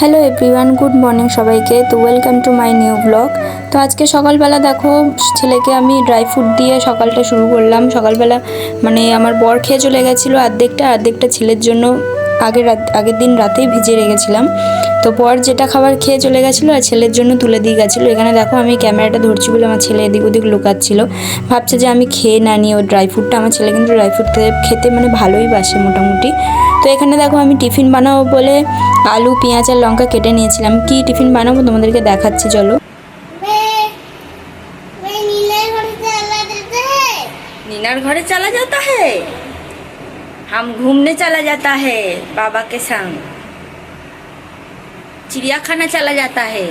Hello everyone good morning সবাইকে। তো welcome to my new blog তো আজকে সকালবেলা দেখো, ছেলেকে আমি ড্রাই ফ্রুট দিয়ে সকালটা শুরু করলাম। সকালবেলা মানে আমার বর খেয়ে চলে গেছিল অর্ধেকটা অর্ধেকটা ছেলের জন্য আগের রাত আগের দিন রাতেই ভিজে রেখেছিলাম। তো পর যেটা খাবার খেয়ে চলে গেছিল আর ছেলের জন্য তুলে দিয়ে গেছিল। এখানে দেখো আমি ক্যামেরাটা ধরছি বলে আমার ছেলে এদিক ওদিক লুকাচ্ছিল। ভাবছে যে আমি খেয়ে না নিয়ে ওই ড্রাই ফ্রুটটা আমার ছেলে কিন্তু ড্রাই ফ্রুট খেতে মানে ভালোই বাসে মোটামুটি। তো এখানে দেখো আমি টিফিন বানাবো বলে আলু পেঁয়াজ আর লঙ্কা কেটে নিয়েছিলাম। কি টিফিন বানাবো তোমাদেরকে দেখাচ্ছি চলো। নিনার ঘরে চালা যেতে হ্যাঁ हम घूमने चला जाता है बाबा के संग चिड़ियाखाना चला जाता है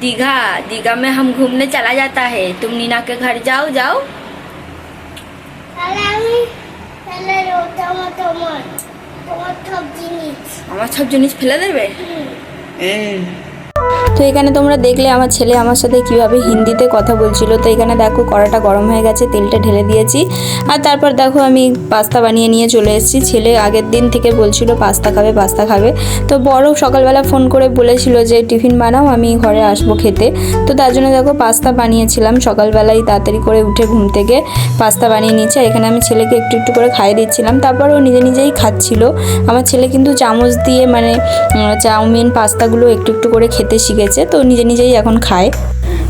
दीघा दीघा में हम घूमने चला जाता है तुम नीना के घर जाओ जाओ তাহলে আমি তাহলে রোটা মতো মন তোমার সব জিনিস আমার সব জিনিস ফেলে দেবে তো এখানে তোমরা দেখলে আমার ছেলে আমার সাথে কীভাবে হিন্দিতে কথা বলছিল। তো এখানে দেখো কড়াটা গরম হয়ে গেছে, তেলটা ঢেলে দিয়েছি। আর তারপর দেখো আমি পাস্তা বানিয়ে নিয়ে চলে এসেছি। ছেলে আগের দিন থেকে বলছিল পাস্তা খাবে পাস্তা খাবে। তো বড় সকালবেলা ফোন করে বলেছিল যে, টিফিন বানাও, আমি ঘরে আসব খেতে। তো তার জন্য দেখো পাস্তা বানিয়েছিলাম। সকালবেলায় তাড়াতাড়ি করে উঠে ঘুম থেকে পাস্তা বানিয়ে নিয়েছি। আর এখানে আমি ছেলেকে একটু একটু করে খাইয়ে দিচ্ছিলাম। তারপর ও নিজে নিজেই খাচ্ছিল। আমার ছেলে কিন্তু চামচ দিয়ে মানে চাউমিন, পাস্তাগুলো একটু একটু করে খেতে শিখেছে তো নিজে নিজেই এখন খায়।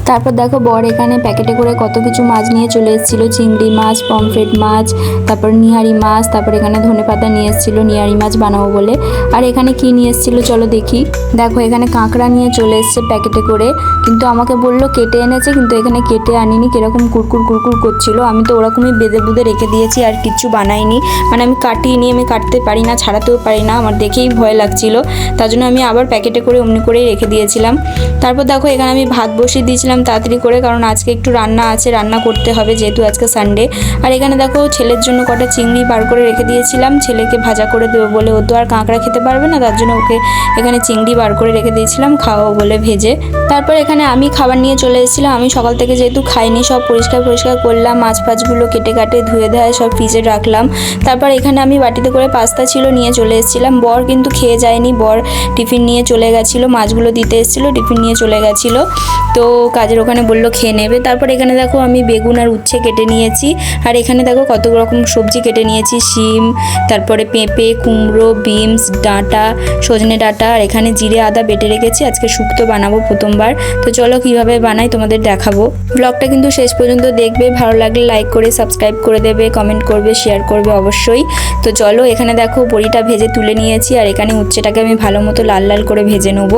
তারপর দেখো বর এখানে প্যাকেটে করে কত কিছু মাছ নিয়ে চলে এসেছিল। চিংড়ি মাছ, পমফ্রেট মাছ, তারপর নিহারি মাছ, তারপর এখানে ধনে পাতা নিয়ে এসেছিল, নিহারি মাছ বানাবো বলে। আর এখানে কি নিয়ে এসেছিল চলো দেখি। দেখো এখানে কাঁকড়া নিয়ে চলে এসছে প্যাকেটে করে। কিন্তু আমাকে বলল কেটে এনেছে, কিন্তু এখানে কেটে আনিনি, কীরকম কুরকুর কুরকুর করছিল। আমি তো ওরকমই বেঁধে বুঁধে রেখে দিয়েছি, আর কিচ্ছু বানাইনি। মানে আমি কাটিয়ে নিয়ে আমি কাটতে পারি না, ছাড়াতেও পারি না, আমার দেখেই ভয় লাগছিল। তার জন্য আমি আবার প্যাকেটে করে অমনি করেই রেখে দিয়েছিলাম। তারপর দেখো এখানে আমি ভাত বসিয়ে দিয়েছিলাম তাড়াতাড়ি করে, কারণ আজকে একটু রান্না আছে, রান্না করতে হবে যেহেতু আজকে সানডে আর এখানে দেখো ছেলের জন্য কটা চিংড়ি বার করে রেখে দিয়েছিলাম, ছেলেকে ভাজা করে দেবো বলে ও তো আর কাঁকড়া খেতে পারবে না, তার জন্য ওকে এখানে চিংড়ি বার করে রেখে দিয়েছিলাম খাওয়াবো বলে ভেজে। তারপর এখানে আমি খাবার নিয়ে চলে এসেছিলাম, আমি সকাল থেকে যেহেতু খাইনি, সব পরিষ্কার পরিষ্কার করলাম, মাছ ফাছগুলো কেটে কাটে ধুয়ে ধুয়ে সব ফ্রিজে রাখলাম। তারপর এখানে আমি বাটিতে করে পাস্তা ছিল নিয়ে চলে এসেছিলাম, বর কিন্তু খেয়ে যায়নি, বর টিফিন নিয়ে চলে গেছিল, মাছগুলো দিতে এসেছিল, টিফিন নিয়ে চলে গেছিল। তো কাজের ওখানে বলল খেয়ে নেবে। তারপর এখানে দেখো আমি বেগুন আর উচ্ছে কেটে নিয়েছি। আর এখানে দেখো কত রকম সবজি কেটে নিয়েছি, শিম, তারপরে পেঁপে, কুমড়ো, বিনস, ডাঁটা, সজনে ডাঁটা, আর এখানে জিরে আদা বেটে রেখেছি। আজকে শুক্তো বানাবো প্রথমবার। তো চলো কীভাবে বানাই তোমাদের দেখাবো। ব্লগটা কিন্তু শেষ পর্যন্ত দেখবে। ভালো লাগলে লাইক করে, সাবস্ক্রাইব করে দেবে, কমেন্ট করবে, শেয়ার করবে অবশ্যই। তো চলো এখানে দেখো বড়িটা ভেজে তুলে নিয়েছি। আর এখানে উচ্ছেটাকে আমি ভালো মতো লাল লাল করে ভেজে নেব।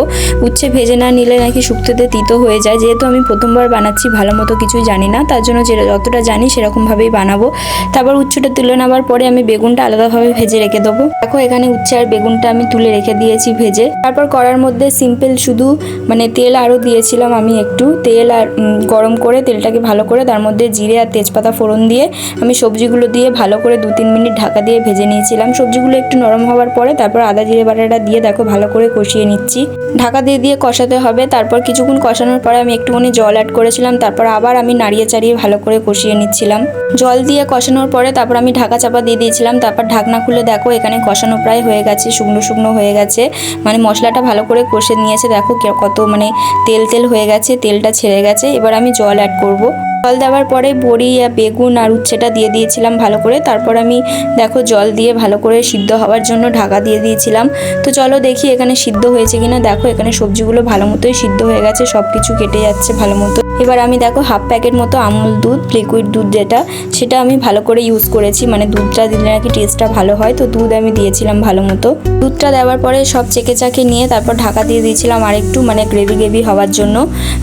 উচ্ছে ভেজে না নিলে নাকি শুক্তোতে তিতো হয়ে যায়। যেহেতু আমি প্রথমবার বানাচ্ছি ভালো মতো কিছুই জানি না। তার জন্য যে যতটা জানি সেরকমভাবেই বানাবো। তারপর উচ্ছেটা তুলে নেওয়ার পরে আমি বেগুনটা আলাদাভাবে ভেজে রেখে দেবো। দেখো, এখানে উচ্ছে আর বেগুনটা আমি তুলে রেখে দিয়েছি ভেজে। তারপর করার মধ্যে সিম্পল শুধু মানে তেল আরও দিয়েছিলাম আমি একটু। তেল আর গরম করে তেলটাকে ভালো করে, তার মধ্যে জিরে আর তেজপাতা ফোড়ন দিয়ে আমি সবজিগুলো দিয়ে ভালো করে দু তিন মিনিট ঢাকা দিয়ে ভেজে নিয়েছিলাম। সবজিগুলো একটু নরম হওয়ার পরে তারপর আদা, জিরে বাটাটা দিয়ে দেখো ভালো করে কষিয়ে নিচ্ছি। ঢাকা দিয়ে দিয়ে কষাতে হবে। তারপর কিছুক্ষণ কষানোর পরে আমি একটুখানি জল অ্যাড করেছিলাম, তারপর আবার আমি নাড়িয়ে চাড়িয়ে ভালো করে কষিয়ে নিচ্ছিলাম। জল দিয়ে কষানোর পরে তারপর আমি ঢাকা চাপা দিয়ে দিয়েছিলাম, তারপর ঢাকনা খুলে দেখো এখানে কষানো প্রায় হয়ে গেছে, শুকনো শুকনো হয়ে গেছে। মানে মশলাটা ভালো করে কষে নিয়েছে, দেখো কত মানে তেল তেল হয়ে গেছে, তেলটা ছেড়ে গেছে, এবার আমি জল অ্যাড করব। জল দেওয়ার পরে বড়ি আর বেগুন আর উচ্ছেটা দিয়ে দিয়েছিলাম ভালো করে, তারপর আমি দেখো জল দিয়ে ভালো করে সিদ্ধ হওয়ার জন্য ঢাকা দিয়ে দিয়েছিলাম। তো চলো দেখি এখানে সিদ্ধ হয়েছে কিনা, দেখো এখানে সবজিগুলো ভালো মতোই সিদ্ধ হয়ে গেছে সব কিছু কেটে যাচ্ছে। ভালো মতো এবার আমি দেখো হাফ প্যাকেট মতো আমুল দুধ লিকুইড দুধ যেটা, সেটা আমি ভালো করে ইউজ করেছি। মানে দুধটা দিলে নাকি টেস্টটা ভালো হয়। তো দুধ আমি দিয়েছিলাম ভালো মতো। দুধটা দেওয়ার পরে সব চেকে চাকে নিয়ে তারপর ঢাকা দিয়ে দিয়েছিলাম আরেকটু মানে গ্রেভি গ্রেভি হওয়ার জন্য।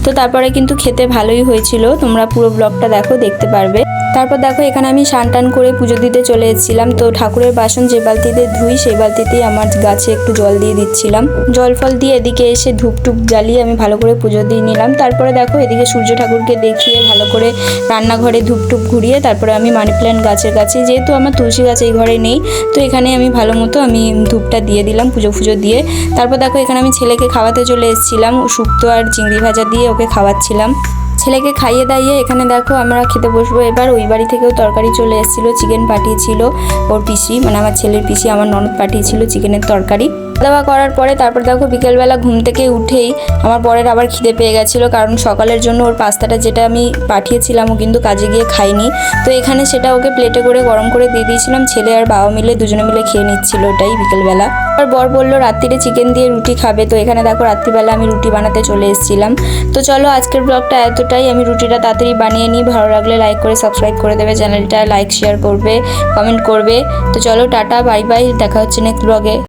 তো তারপরে কিন্তু খেতে ভালোই হয়েছিল। তোমরা পুরো ব্লগটা দেখো, দেখতে পারবে। তারপর দেখো, এখানে আমি টান করে পুজো দিতে চলে এসেছিলাম। তো ঠাকুরের বাসন যে বালতিতে ধুই, সেই বালতিতেই আমার গাছে একটু জল দিয়ে দিচ্ছিলাম। জল ফল দিয়ে এদিকে এসে ধূপ টুপ জ্বালিয়ে আমি ভালো করে পুজো দিয়ে নিলাম। তারপরে দেখো, এদিকে সূর্য ঠাকুরকে দেখিয়ে ভালো করে রান্নাঘরে ধূপ টুপ ঘুরিয়ে তারপরে আমি মানি প্ল্যান্ট গাছের কাছে যেহেতু আমার তুলসী গাছ এই ঘরে নেই, তো এখানে আমি ভালো মতো আমি ধূপটা দিয়ে দিলাম, পুজো ফুজো দিয়ে। তারপর দেখো, এখানে আমি ছেলেকে খাওয়াতে চলে এসেছিলাম, শুক্তো আর চিংড়ি ভাজা দিয়ে ওকে খাওয়াচ্ছিলাম। ছেলেকে খাইয়ে দাইয়ে এখানে দেখো আমরা খেতে বসবো। এবার ওই বাড়ি থেকেও তরকারি চলে এসেছিল চিকেন পাঠিয়েছিল ওর পিসি মানে আমার ছেলের পিসি, আমার ননদ পাঠিয়েছিল চিকেনের তরকারি। দাওয়া করার পরে তারপর দেখো বিকেলবেলা ঘুম থেকে উঠেই আমার বরের আবার খিদে পেয়ে গেছিল, কারণ সকালের জন্য ওর পাস্তাটা যেটা আমি পাঠিয়েছিলাম ও কিন্তু কাজে গিয়ে খাইনি তো এখানে সেটা ওকে প্লেটে করে গরম করে দিয়ে দিয়েছিলাম, ছেলে আর বাবা মিলে দুজনে মিলে খেয়ে নিচ্ছিল ওটাই বিকেলবেলা। আর বর বলল রাত্রিরে চিকেন দিয়ে রুটি খাবে। তো এখানে দেখো রাত্রিবেলা আমি রুটি বানাতে চলে এসেছিলাম। তো চলো আজকের ব্লগটা এতটাই, আমি রুটিটা তাড়াতাড়ি বানিয়ে নিই। ভালো লাগলে লাইক করে সাবস্ক্রাইব করে দেবে চ্যানেলটা লাইক শেয়ার করবে কমেন্ট করবে। তো চলো টাটা বাই বাই দেখা হচ্ছে নেক্সট ব্লগে